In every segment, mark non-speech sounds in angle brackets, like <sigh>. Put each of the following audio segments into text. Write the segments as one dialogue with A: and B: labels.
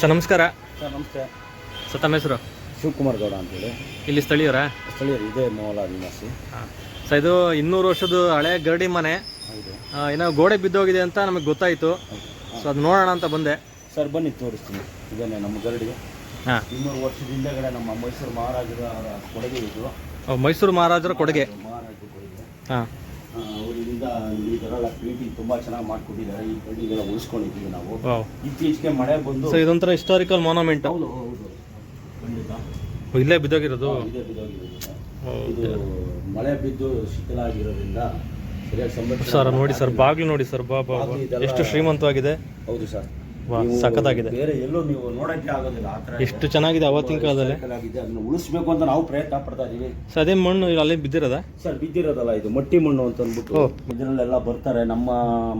A: Sir ನಮಸ್ಕಾರ.
B: Sir ನಮಸ್ತೆ.
A: Sir ತಮ್ಮ ಹೆಸರು?
B: ಶಿವಕುಮಾರ್ ಗೌಡ ಅಂತೇಳಿ
A: ಇಲ್ಲಿ ಸ್ಥಳೀಯರಾ?
B: ಸ್ಥಳೀಯರು ಇದೇ ಮೋಲ ನಿವಾಸಿ.
A: ಸರ್ ಇದು ಇನ್ನೂರು ವರ್ಷದ ಹಳೆ ಗರಡಿ ಮನೆ.
B: ಹೌದು.
A: ಆ, ಏನೋ ಗೋಡೆ ಬಿದ್ದೋಗಿದೆ ಅಂತ ನಮಗೆ ಗೊತ್ತಾಯಿತು. ಸೊ ಅದು ನೋಡೋಣ ಅಂತ ಬಂದೆ.
B: ಸರ್ ಬನ್ನಿ ತೋರಿಸ್ತೀನಿ. ಇದೇನೆ ನಮ್ಮ ಗರಡಿ
A: ಹಾಂ.
B: ಇನ್ನೂರು ವರ್ಷದ ಹಿಂದೆಗಡೆ ನಮ್ಮ ಮೈಸೂರು ಮಹಾರಾಜರ ಕೊಡುಗೆ ಇದು.
A: ಮೈಸೂರು ಮಹಾರಾಜರ ಕೊಡುಗೆ.
B: ಮಹಾರಾಜರ ಕೊಡುಗೆ.
A: ಹಾಂ.
B: ಅವರಿಂದ ಈ ಥರ ಎಲ್ಲ ಪೇಂಟಿಂಗ್ ತುಂಬ ಚೆನ್ನಾಗಿ ಮಾಡ್ಕೊಟ್ಟಿದ್ದಾರೆ. ಈ ಪೇಂಟಿಂಗ್ ಉಳಿಸ್ಕೊಂಡಿದ್ದೀವಿ ನಾವು. ಇತ್ತೀಚೆಗೆ ಮಳೆ ಬಂದು
A: ಸೊ ಇದೊಂಥರ ಹಿಸ್ಟಾರಿಕಲ್ ಮಾನ್ಯುಮೆಂಟ್
B: ಹೌದು ಹೌದು ಖಂಡಿತ.
A: ಇಲ್ಲೇ ಬಿದ್ದೋಗಿರೋದು?
B: ಇದೇ
A: ಬಿದ್ದೋಗಿರೋದು.
B: ಇದು ಮಳೆ ಬಿದ್ದು ಶಿಥಿಲ ಆಗಿರೋದ್ರಿಂದ ಸರಿಯಾಗಿ ಸಂಬಂಧ
A: ಸರ್ ನೋಡಿ ಸರ್ ಬಾಗಿಲು ನೋಡಿ ಸರ್ ಬಾ ಬಾ ಎಷ್ಟು ಶ್ರೀಮಂತವಾಗಿದೆ.
B: ಹೌದು ಸರ್.
A: ವಾ ಸಖತ್ತಾಗಿದೆ.
B: ಬೇರೆ ಎಲ್ಲೂ ನೀವು ನೋಡಕ್ಕೆ ಆಗೋದಿಲ್ಲ ಆ ಥರ
A: ಎಷ್ಟು ಚೆನ್ನಾಗಿದೆ ಅವತ್ತಿನ ಕಾಲದಲ್ಲಿ.
B: ಅದನ್ನ ಉಳಿಸ್ಬೇಕು ಅಂತ ನಾವು ಪ್ರಯತ್ನ ಪಡ್ತಾ ಇದೀವಿ.
A: ಸರ್ ಅದೇ ಮಣ್ಣು ಅಲ್ಲಿ ಬಿದ್ದಿರೋದ?
B: ಸರ್ ಬಿದ್ದಿರೋದಲ್ಲ ಇದು ಮಟ್ಟಿ ಮಣ್ಣು ಅಂತ ಅಂದ್ಬಿಟ್ಟು. ಇದರಲ್ಲೆಲ್ಲ ಬರ್ತಾರೆ. ನಮ್ಮ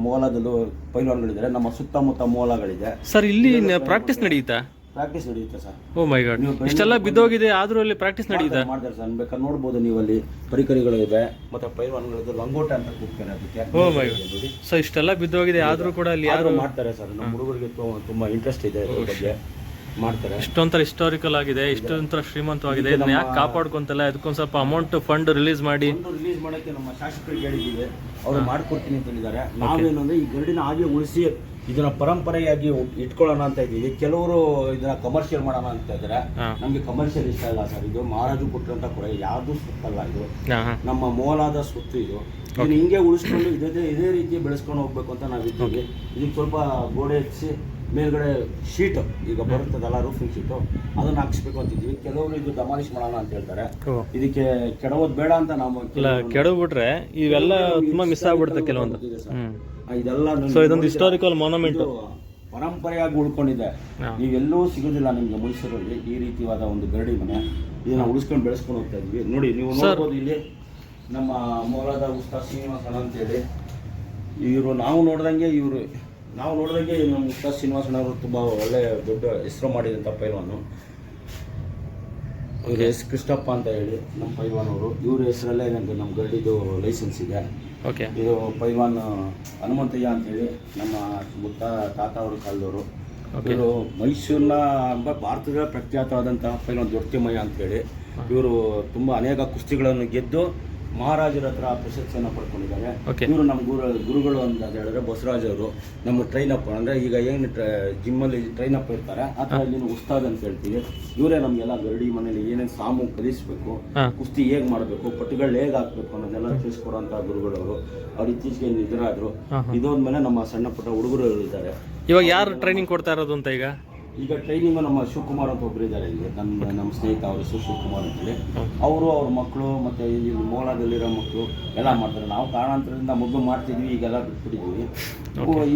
B: ಮೂಲದಲ್ಲೂ ಪೈಲ್ವಾನ್ಗಳಿದ್ದಾರೆ. ನಮ್ಮ ಸುತ್ತಮುತ್ತ ಮೂಲಗಳಿದೆ.
A: ಸರ್ ಇಲ್ಲಿ ಪ್ರಾಕ್ಟೀಸ್ ನಡೆಯುತ್ತಾ
B: ಪ್ರಾಕ್ಟೀಸ್ ನಡೆಯುತ್ತೆ ಸರ್.
A: ಓ ಮೈ ಗಾಡ್
B: ನೀವು
A: ಇಷ್ಟೆಲ್ಲ ಬಿದ್ದೋಗಿದೆ ಆದ್ರೂ ಅಲ್ಲಿ ಪ್ರಾಕ್ಟೀಸ್ ನಡೆಯುತ್ತೆ?
B: ಮಾಡ್ತಾರೆ ಸರ್. ಬೇಕಾದ್ರೆ ನೋಡ್ಬೋದು ನೀವು ಅಲ್ಲಿ ಪರಿಕರಿಗಳು ಇದೆ ಮತ್ತೆ ಪೈಲ್ವಾನ್ಗಳದ್ದು ಲಂಗೋಟ ಅಂತ ಕೂಗ್ತಾರೆ ಅದಕ್ಕೆ.
A: ಓ ಮೈ
B: ಗಾಡ್
A: ಸೊ ಇಷ್ಟೆಲ್ಲ ಬಿದ್ದೋಗಿದೆ ಆದ್ರೂ ಕೂಡ ಅಲ್ಲಿ ಯಾರು
B: ಮಾಡ್ತಾರೆ ಸರ್. ನಮ್ಮ ಹುಡುಗರಿಗೆ ತುಂಬ ಇಂಟ್ರೆಸ್ಟ್ ಇದೆ ಇದ್ರ ಬಗ್ಗೆ. ಮಾಡ್ತಾರೆ.
A: ಇಷ್ಟೊಂಥರ ಹಿಸ್ಟಾರಿಕಲ್ ಆಗಿದೆ ಇಷ್ಟೊಂಥರ ಶ್ರೀಮಂತವಾಗಿದೆ. ಇದನ್ನ ಯಾಕೆ ಕಾಪಾಡ್ಕೊಂತಲ್ಲ? ಅದಕ್ಕೊಂದು ಸ್ವಲ್ಪ ಅಮೌಂಟ್ ಫಂಡ್ ರಿಲೀಸ್ ಮಾಡಿ.
B: ರಿಲೀಸ್ ಮಾಡಕ್ಕೆ ನಮ್ಮ ಶಾಸಕರಿಗೆ ಹೇಳಿದ್ದೀವಿ ಅವರು ಮಾಡ್ಕೊಡ್ತೀನಿ ಅಂತ ಹೇಳಿದ್ದಾರೆ. ನಾವೇನು ಅಂದ್ರೆ ಈ ಗರಡಿನ ಹಾಗೆ ಉಳಿಸಿ ಇದನ್ನ ಪರಂಪರೆಯಾಗಿ ಇಟ್ಕೊಳ್ಳೋಣ ಅಂತ ಇದ್ದೀವಿ. ಕೆಲವರು ಇದನ್ನ ಕಮರ್ಷಿಯಲ್ ಮಾಡೋಣ ಅಂತ ಇದ್ದಾರೆ. ನಮ್ಗೆ ಕಮರ್ಷಿಯಲ್ ಇಷ್ಟ ಇಲ್ಲ ಸರ್. ಇದು ಮಹಾರಾಜು ಕೊಟ್ಟಂತ ಕೂಡ ಯಾವುದು ಸುತ್ತಲ್ಲ ಇದು? ನಮ್ಮ ಮೋಲಾದ ಸುತ್ತು ಇದು. ಇದನ್ನ ಹಿಂಗೆ ಉಳಿಸ್ಕೊಂಡು ಇದೇ ಇದೇ ರೀತಿ ಬೆಳೆಸ್ಕೊಂಡು ಹೋಗ್ಬೇಕು ಅಂತ ನಾವು ಇದ್ದೀವಿ ಇದಕ್ಕೆ ಸ್ವಲ್ಪ ಗೋಡೆ ಹಚ್ಚಿ ಮೇಲ್ಗಡೆ ಶೀಟ್ ಈಗ ಬರುತ್ತದಲ್ಲ ರೂಫಿಂಗ್ ಶೀಟು ಅದನ್ನ ಹಾಕಿಸ್ಬೇಕು ಅಂತಿದ್ವಿ ಕೆಲವರು ಇದು ಡಮಾಲಿಷ್ ಮಾಡೋಣ ಅಂತ ಹೇಳ್ತಾರೆ. ಇದಕ್ಕೆ ಕೆಡವೋದು ಬೇಡ ಅಂತ ನಾವು
A: ಕೆಡವ್ಬಿಟ್ರೆ ಇವೆಲ್ಲ ತುಂಬಾ ಮಿಸ್ ಆಗ್ಬಿಡುತ್ತೆ ಕೆಲವೊಂದು.
B: ಇದೆಲ್ಲ
A: ಸೊ ಇದೊಂದು ಹಿಸ್ಟಾರಿಕಲ್ ಮಾನ್ಯುಮೆಂಟ್
B: ಪರಂಪರೆಯಾಗಿ ಉಳ್ಕೊಂಡಿದೆ. ನೀವೆಲ್ಲೂ ಸಿಗೋದಿಲ್ಲ ನಿಮ್ಗೆ ಮೈಸೂರಲ್ಲಿ ಈ ರೀತಿಯಾದ ಒಂದು ಗರಡಿ ಮನೆ. ಇದನ್ನ ಉಳಿಸ್ಕೊಂಡು ಬೆಳೆಸ್ಕೊಂಡು ಹೋಗ್ತಾ ಇದ್ವಿ ನೋಡಿ ನೀವು ನೋಡ್ಬೋದು ಇಲ್ಲಿ ನಮ್ಮ ಮೋಲದ ಉಸ್ತಾ ಶ್ರೀನಿವಾಸನ ಅಂತೇಳಿ. ಇವರು ನಾವು ನೋಡ್ದಂಗೆ ಇವರು ನಾವು ನೋಡಿದಾಗೆ ನಮ್ಮ ಉಸ್ತಾ ಶ್ರೀನಿವಾಸ ಅವರು ತುಂಬ ಒಳ್ಳೆ ದೊಡ್ಡ ಹೆಸರು ಮಾಡಿದಂಥ ಪೈಲ್ವಾನು. ಇವ್ರ ಎಸ್ ಕೃಷ್ಣಪ್ಪ ಅಂತ ಹೇಳಿ ನಮ್ಮ ಪೈಲ್ವಾನ್ ಅವರು. ಇವ್ರ ಹೆಸರಲ್ಲೇ ನನಗೆ ನಮ್ಮ ಗರಡಿದು ಲೈಸೆನ್ಸ್ ಇದೆ.
A: ಓಕೆ.
B: ಇದು ಪೈಲ್ವಾನ್ ಹನುಮಂತಯ್ಯ ಅಂತೇಳಿ ನಮ್ಮ ಮುತ್ತ ತಾತ ಅವ್ರ ಕಾಲದವರು. ಇವರು ಮೈಸೂರಿನ ಭಾರತದ ಪ್ರಖ್ಯಾತವಾದಂತಹ ಪೈಲ್ವಾನ್ ದೊಡ್ತಿಮಯ್ಯ ಅಂತೇಳಿ ಇವರು ತುಂಬ ಅನೇಕ ಕುಸ್ತಿಗಳನ್ನು ಗೆದ್ದು ಮಹಾರಾಜರ ಹತ್ರ ಪ್ರಶಸ್ತಿಯನ್ನು ಪಡ್ಕೊಂಡಿದ್ದಾರೆ. ಇವರು ನಮ್ಮ ಗುರು ಗುರುಗಳು ಅಂತ ಹೇಳಿದ್ರೆ ಬಸವರಾಜ್ ಅವರು ನಮ್ಮ ಟ್ರೈನ್ ಅಪ್ ಅಂದ್ರೆ ಈಗ ಏನು ಜಿಮ್ಮಲ್ಲಿ ಟ್ರೈನ್ ಅಪ್ ಇರ್ತಾರೆ ಆ ಥರ ಇಲ್ಲಿ ಉಸ್ತಾದ್ ಅಂತ ಹೇಳ್ತೀವಿ. ಇವರೇ ನಮಗೆಲ್ಲ ಗರಡಿ ಮನೇಲಿ ಏನೇನು ಸಾಮು ಕಲಿಸ್ಬೇಕು ಕುಸ್ತಿ ಹೇಗೆ ಮಾಡಬೇಕು ಪಟ್ಟುಗಳು ಹೇಗೆ ಹಾಕ್ಬೇಕು ಅನ್ನೋದೆಲ್ಲ ತಿಳಿಸ್ಕೊಡೋಂಥ ಗುರುಗಳವರು. ಅವ್ರು ಇತ್ತೀಚೆಗೆ ನಿಧನ
A: ಆದ್ರು ಇದೊಂದ್ಮೇಲೆ
B: ಇದಾದ್ಮೇಲೆ ನಮ್ಮ ಸಣ್ಣ ಪುಟ್ಟ ಹುಡುಗರು ಇದ್ದಾರೆ.
A: ಇವಾಗ ಯಾರು ಟ್ರೈನಿಂಗ್ ಕೊಡ್ತಾ ಇರೋದು ಅಂತ ಈಗ?
B: ಈಗ ಟ್ರೈನಿಂಗ್ ನಮ್ಮ ಶಿವಕುಮಾರ್ ಅಂತ ಒಬ್ಬರು ಇದ್ದಾರೆ ಇಲ್ಲಿ. ನಮ್ಮ ನಮ್ಮ ಸ್ನೇಹಿತ ಅವರು ಹೆಸರು ಶಿವಕುಮಾರ್ ಅಂತೇಳಿ. ಅವರು ಅವ್ರ ಮಕ್ಕಳು ಮತ್ತೆ ಇಲ್ಲಿ ಮೋಲಾದಲ್ಲಿರೋ ಮಕ್ಕಳು ಎಲ್ಲ ಮಾಡ್ತಾರೆ. ನಾವು ಕಾರಣಾಂತರದಿಂದ ಮೊದಲು ಮಾಡ್ತಿದ್ವಿ ಈಗೆಲ್ಲ ಬಿಟ್ಬಿಟ್ಟಿದ್ವಿ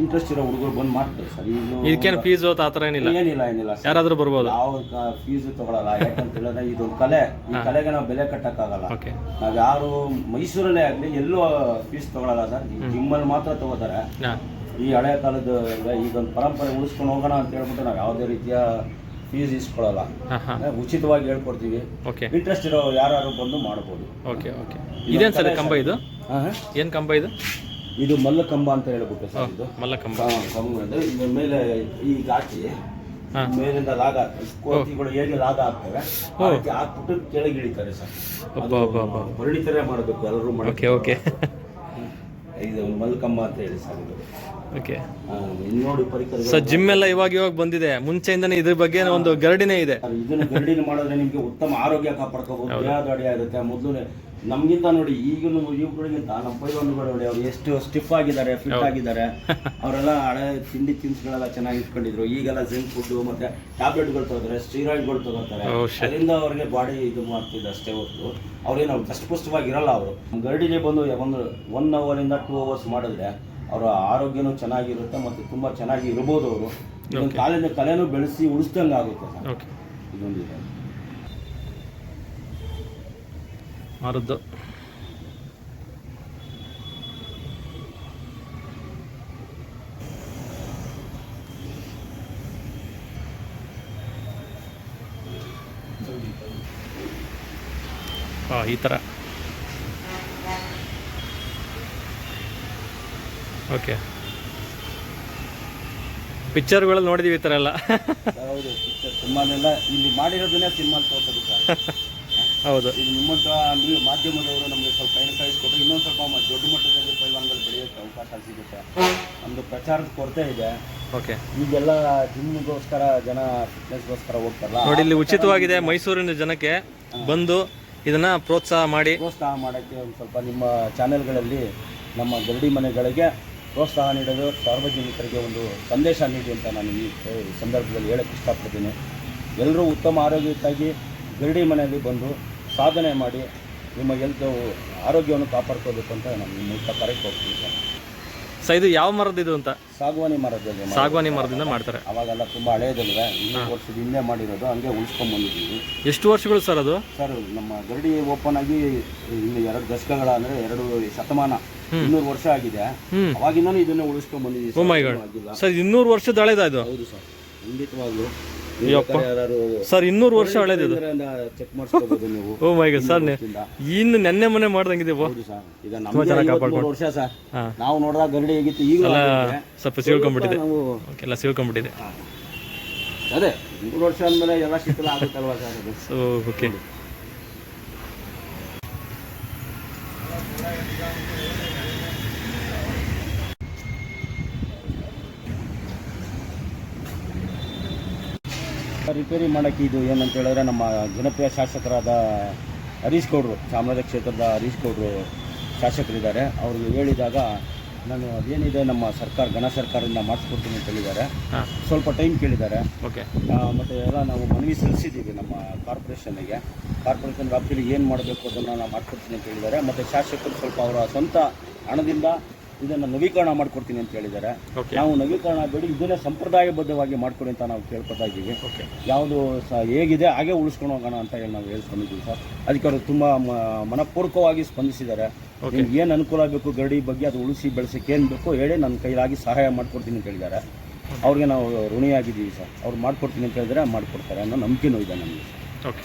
B: ಇಂಟ್ರೆಸ್ಟ್ ಇರೋ ಹುಡುಗರು ಬಂದು ಮಾಡ್ತಾರೆ ಸರ್. ಇದು
A: ಇದಕ್ಕೇನು ಫೀಸ್ ಆ ಥರ ಏನಿಲ್ಲ?
B: ಏನಿಲ್ಲ ಏನಿಲ್ಲ
A: ಯಾರಾದರೂ ಬರ್ಬೋದು?
B: ಯಾವ ಫೀಸ್ ತಗೊಳಲ್ಲ. ಯಾಕಂತ ಹೇಳಿದ್ರೆ ಇದೊಂದು ಕಲೆ. ಈ ಕಲೆಗೆ ನಾವು ಬೆಲೆ ಕಟ್ಟಕ್ಕಾಗಲ್ಲ.
A: ನಾವು
B: ನಾವ್ ಯಾರು ಮೈಸೂರಲ್ಲೇ ಆಗಲಿ ಎಲ್ಲೂ ಫೀಸ್ ತಗೊಳಲ್ಲ ಸರ್. ನಿಮ್ಮಲ್ಲಿ ಜಿಮ್ಮಲ್ಲಿ ಮಾತ್ರ ತಗೋತಾರೆ. ಈ ಹಳೆ ಕಾಲದ ಈಗೊಂದು ಪರಂಪರೆ ಉಳಿಸ್ಕೊಂಡು ಹೋಗೋಣ ಅಂತ ಹೇಳ್ಬಿಟ್ಟು ನಾವು ಯಾವುದೇ ರೀತಿಯ ಫೀಸ್ ಇಸ್ಕೊಳ್ಳಲ್ಲ. ಉಚಿತವಾಗಿ ಹೇಳ್ಕೊಡ್ತೀವಿ.
A: ಓಕೆ
B: ಇಂಟ್ರೆಸ್ಟ್ ಇರೋ ಯಾರು ಬಂದು ಮಾಡ್ಬೋದು.
A: ಓಕೆ ಓಕೆ ಇದೇನು ಸರ್ ಕಂಬ ಇದು. ಏನು ಕಂಬ ಇದು?
B: ಇದು ಮಲ್ಲ ಕಂಬ ಅಂತ ಹೇಳ್ಬಿಟ್ಟು ಸರ್ ಇದು.
A: ಮಲ್ಲ ಕಂಬ
B: ಅಂದ್ರೆ ಇದ್ರ ಮೇಲೆ ಈ ಗಾಚಿ. ಮೇಲಿಂದ ಲಾಗ ಕೋತಿಗಳು ಹೇಗೆ ಲಾಗ ಹಾಕ್ತವೆ ಆ ರೀತಿ ಹಾಕ್ಬಿಟ್ಟು ಕೆಳಗೆ ಇಳಿತಾರೆ ಸರ್. ಪರಿಣಿತರೇ ಮಾಡಬೇಕು. ಎಲ್ಲರೂ
A: ಓಕೆ ಓಕೆ
B: ಇದು ಅಂತ ಹೇಳಿ ಸರ್ ಇದು.
A: ಓಕೆ
B: ಆ, ಇಲ್ಲಿ ನೋಡಿ ಪರಿಕರ
A: ಸೊ ಜಿಮ್ ಎಲ್ಲ ಇವಾಗ ಇವಾಗ ಬಂದಿದೆ. ಮುಂಚೆಯಿಂದನೇ ಇದ್ರ ಬಗ್ಗೆ ಒಂದು ಗರಡಿನೇ ಇದೆ.
B: ಇದನ್ನ ಗರಡಿನ ಮಾಡಿದ್ರೆ ನಿಮ್ಗೆ ಉತ್ತಮ ಆರೋಗ್ಯ ಕಾಪಾಡ್ಕೋಬಹುದು. ದೇಹದಾಡಿ ಆಗುತ್ತೆ. ಮೊದಲು ನಮ್ಗಿಂತ ನೋಡಿ ಈಗಿನ ಯುವಕರಿಗಿಂತ ನಮ್ಮ ಪೈಲವಾನ್ಗಳು ನೋಡಿ ಅವ್ರು ಎಷ್ಟು ಸ್ಟಿಫ್ ಆಗಿದ್ದಾರೆ ಫಿಟ್ ಆಗಿದ್ದಾರೆ. <laughs> ಅವರೆಲ್ಲ ಹಳೆ ತಿಂಡಿ ತಿನಿಸುಗಳೆಲ್ಲ ಚೆನ್ನಾಗಿ ಇಟ್ಕೊಂಡಿದ್ರು. ಈಗೆಲ್ಲ ಜಿಂಕ್ ಫುಡ್ ಮತ್ತೆ ಟ್ಯಾಬ್ಲೆಟ್ಗಳು ತಗೋತಾರೆ ಸ್ಟೀರಾಯ್ಡ್ಗಳು ತಗೋತಾರೆ.
A: Oh,
B: ಅದರಿಂದ ಅವ್ರಿಗೆ ಬಾಡಿ ಇದು ಮಾಡ್ತಿದ್ದ ಅಷ್ಟೇ ಹೊತ್ತು ಅವ್ರೇನು ದಷ್ಟಪುಷ್ಟವಾಗಿ ಇರಲ್ಲ ಅವರು. ಗರಡಿಗೆ ಬಂದು ಒಂದು ಒನ್ ಅವರಿಂದ ಟೂ ಅವರ್ಸ್ ಮಾಡಿದ್ರೆ ಅವರ ಆರೋಗ್ಯನೂ ಚೆನ್ನಾಗಿರುತ್ತೆ ಮತ್ತು ತುಂಬ ಚೆನ್ನಾಗಿ ಇರ್ಬೋದು ಅವರು. ಇದೊಂದು ಕಾಲಿನ ಕಲೆನೂ ಬೆಳೆಸಿ ಉಳಿಸ್ದಂಗೆ ಆಗುತ್ತೆ ಸರ್.
A: ಮಾರದ್ದು ಹಾಂ ಈ ಥರ ಓಕೆ ಪಿಕ್ಚರ್ಗಳಲ್ಲಿ ನೋಡಿದೀವಿ ಈ ಥರ ಎಲ್ಲ.
B: ಹೌದು ಪಿಕ್ಚರ್ ಸಿನಿಮಾನೆಲ್ಲ ಇಲ್ಲಿ ಮಾಡಿರೋದನ್ನೇ ಸಿನಿಮಾ ತೋರಿಸೋದು ಸರ್
A: ಹೌದು.
B: ಇದು ನಿಮ್ಮಂಥ ನೀವು ಮಾಧ್ಯಮದವರು ನಮಗೆ ಸ್ವಲ್ಪ ಕೈ ಕಳಿಸ್ಕೊಟ್ರೆ ಇನ್ನೊಂದು ಸ್ವಲ್ಪ ದೊಡ್ಡ ಮಟ್ಟದಲ್ಲಿ ಪೈಲ್ವಾನ್ಗಳು ಬೆಳೆಯೋಕ್ಕೆ ಅವಕಾಶ ಸಿಗುತ್ತೆ. ನಮ್ಮದು ಪ್ರಚಾರದ ಕೊರತೆ ಇದೆ.
A: ಓಕೆ
B: ಈಗೆಲ್ಲ ಜಿಮ್ಗೋಸ್ಕರ ಜನ ಫಿಟ್ನೆಸ್ಗೋಸ್ಕರ ಹೋಗ್ತಾರಲ್ಲ
A: ನೋಡಿ ಇಲ್ಲಿ ಉಚಿತವಾಗಿದೆ ಮೈಸೂರಿನ ಜನಕ್ಕೆ ಬಂದು ಇದನ್ನ ಪ್ರೋತ್ಸಾಹ ಮಾಡಿ.
B: ಪ್ರೋತ್ಸಾಹ ಮಾಡೋಕ್ಕೆ ಒಂದು ಸ್ವಲ್ಪ ನಿಮ್ಮ ಚಾನೆಲ್ಗಳಲ್ಲಿ ನಮ್ಮ ಗರಡಿ ಮನೆಗಳಿಗೆ ಪ್ರೋತ್ಸಾಹ ನೀಡಲು ಸಾರ್ವಜನಿಕರಿಗೆ ಒಂದು ಸಂದೇಶ ನೀಡಿ ಅಂತ ನಾನು ಈ ಸಂದರ್ಭದಲ್ಲಿ ಹೇಳಕ್ಕೆ ಇಷ್ಟಪಡ್ತೀನಿ. ಎಲ್ಲರೂ ಉತ್ತಮ ಆರೋಗ್ಯಕ್ಕಾಗಿ ಗರಡಿ ಮನೆಯಲ್ಲಿ ಬಂದು ಸಾಧನೆ ಮಾಡಿ ನಿಮ್ಮ ಹೆಲ್ತ್ ಆರೋಗ್ಯವನ್ನು ಕಾಪಾಡ್ಕೋಬೇಕು ಅಂತ ನಾನು ಮೂಲಕ ಕರೆಕ್ಟ್ ಹೋಗ್ತೀನಿ ಸರ್.
A: ಸೊ ಇದು ಯಾವ ಮರದ ಇದು ಅಂತ?
B: ಸಾಗುವಾನಿ ಮರದಲ್ಲಿ ಮಾಡೋದು.
A: ಸಾಗವಾನಿ ಮರದಿಂದ ಮಾಡ್ತಾರೆ.
B: ಅವಾಗೆಲ್ಲ ತುಂಬಾ ಹಳೇದಲ್ವೇ? ಇನ್ನೂರು ವರ್ಷದ ಹಿಂದೆ ಮಾಡಿರೋದು ಹಂಗೆ ಉಳಿಸ್ಕೊಂಡ್ ಬಂದಿದ್ದೀವಿ.
A: ಎಷ್ಟು ವರ್ಷಗಳು ಸರ್ ಅದು?
B: ಸರ್ ನಮ್ಮ ಗರಡಿ ಓಪನ್ ಆಗಿ ಇಲ್ಲಿ ಎರಡು ದಶಕಗಳ ಅಂದ್ರೆ ಎರಡು ಶತಮಾನ ಇನ್ನೂರು ವರ್ಷ ಆಗಿದೆ. ಅವಾಗಿಂದನೂ ಇದನ್ನ ಉಳಿಸ್ಕೊಂಡ್ ಬಂದಿದ್ದೀವಿ
A: ಓ ಮೈ
B: ಸರ್,
A: ಗಾಡ್
B: ಏನೂ ಆಗಿಲ್ಲ.
A: ಸರ್ ಇನ್ನೂರು ವರ್ಷದ ಹಳೇದ ಇದು?
B: ಹೌದು ಸರ್. ಖಂಡಿತವಾಗ್ಲು.
A: ಸರ್ ಇನ್ನೂರು ವರ್ಷ ಹಳೇದಿದೆ. ಇದು
B: ಚೆಕ್ ಮಾಡಿಸ್ಕೋಬಹುದು ನೀವು.
A: ಓ ಮೈ ಗಾಡ್ ಸರ್ ಇನ್ನು ನೆನ್ನೆ ಮೊನ್ನೆ ಮಾಡ್ದಂಗಿದೆ ಚೆನ್ನಾಗಿ
B: ವರ್ಷ ಸರ್. ನಾವು ನೋಡಿದಾಗ ಗರಡಿ ಹೇಗಿತ್ತು.
A: ಸ್ವಲ್ಪ ಸಿಳ್ಕೊಂಡ್ಬಿಟ್ಟಿದೆ ಎಲ್ಲ ಸಿಳ್ಕೊಂಡ್ಬಿಟ್ಟಿದೆ
B: ಅದೇ ಮೂರು ವರ್ಷ ಆದ್ಮೇಲೆ ಎಲ್ಲ ಶಿಥಿಲ ಆಗುತ್ತಲ್ವಾ ಸರ್
A: ಸೊ ಓಕೆ
B: ರಿಪೇರಿ ಮಾಡೋಕ್ಕೆ ಇದು ಏನಂತ ಹೇಳಿದ್ರೆ ನಮ್ಮ ಜನಪ್ರಿಯ ಶಾಸಕರಾದ ಹರೀಶ್ ಗೌಡ್ರು ಚಾಮರಾಜ ಕ್ಷೇತ್ರದ ಹರೀಶ್ ಗೌಡ್ರು ಶಾಸಕರಿದ್ದಾರೆ. ಅವ್ರಿಗೆ ಹೇಳಿದಾಗ ನಾನು ಅದೇನಿದೆ ನಮ್ಮ ಸರ್ಕಾರ ಘನ ಸರ್ಕಾರದಿಂದ ಮಾಡಿಸ್ಕೊಡ್ತೀನಿ ಅಂತ ಹೇಳಿದ್ದಾರೆ. ಸ್ವಲ್ಪ ಟೈಮ್ ಕೇಳಿದ್ದಾರೆ.
A: ಓಕೆ.
B: ಮತ್ತು ಎಲ್ಲ ನಾವು ಮನವಿ ಸಲ್ಲಿಸಿದ್ದೀವಿ ನಮ್ಮ ಕಾರ್ಪೊರೇಷನ್ಗೆ. ಕಾರ್ಪೊರೇಷನ್ ವ್ಯಾಪ್ತಿಯಲ್ಲಿ ಏನು ಮಾಡಬೇಕು ಅದನ್ನು ನಾವು ಮಾಡ್ಕೊಡ್ತೀನಿ ಅಂತ ಹೇಳಿದ್ದಾರೆ. ಮತ್ತು ಶಾಸಕರು ಸ್ವಲ್ಪ ಅವರ ಸ್ವಂತ ಹಣದಿಂದ ಇದನ್ನು ನವೀಕರಣ ಮಾಡಿಕೊಡ್ತೀನಿ ಅಂತ ಹೇಳಿದ್ದಾರೆ. ನಾವು ನವೀಕರಣ ಬೇಡಿ ಇದನ್ನೇ ಸಂಪ್ರದಾಯಬದ್ಧವಾಗಿ ಮಾಡ್ಕೊಡಿ ಅಂತ ನಾವು ಕೇಳ್ಕೊತಾ ಇದ್ದೀವಿ. ಯಾವುದು ಸಹ ಹೇಗಿದೆ ಹಾಗೆ ಉಳಿಸ್ಕೊಂಡು ಹೋಗೋಣ ಅಂತ ಹೇಳಿ ನಾವು ಹೇಳ್ಕೊಂಡಿದ್ದೀವಿ ಸರ್. ಅದಕ್ಕೆ ಅವರು ತುಂಬ ಮನಪೂರ್ವಕವಾಗಿ ಸ್ಪಂದಿಸಿದ್ದಾರೆ. ನಿಮ್ಗೆ ಏನು ಅನುಕೂಲ ಆಗಬೇಕು ಗರಡಿ ಬಗ್ಗೆ ಅದು ಉಳಿಸಿ ಬೆಳೆಸಕ್ಕೆ ಏನು ಬೇಕು ಹೇಳಿ ನನ್ನ ಕೈಲಾಗಿ ಸಹಾಯ ಮಾಡ್ಕೊಡ್ತೀನಿ ಅಂತ ಹೇಳಿದ್ದಾರೆ. ಅವ್ರಿಗೆ ನಾವು ಋಣಿಯಾಗಿದ್ದೀವಿ ಸರ್. ಅವ್ರು ಮಾಡ್ಕೊಡ್ತೀನಿ ಅಂತ ಹೇಳಿದ್ರೆ ಮಾಡ್ಕೊಡ್ತಾರೆ ಅನ್ನೋ ನಂಬಿಕೆನೂ ಇದೆ ನಮಗೆ.
A: ಓಕೆ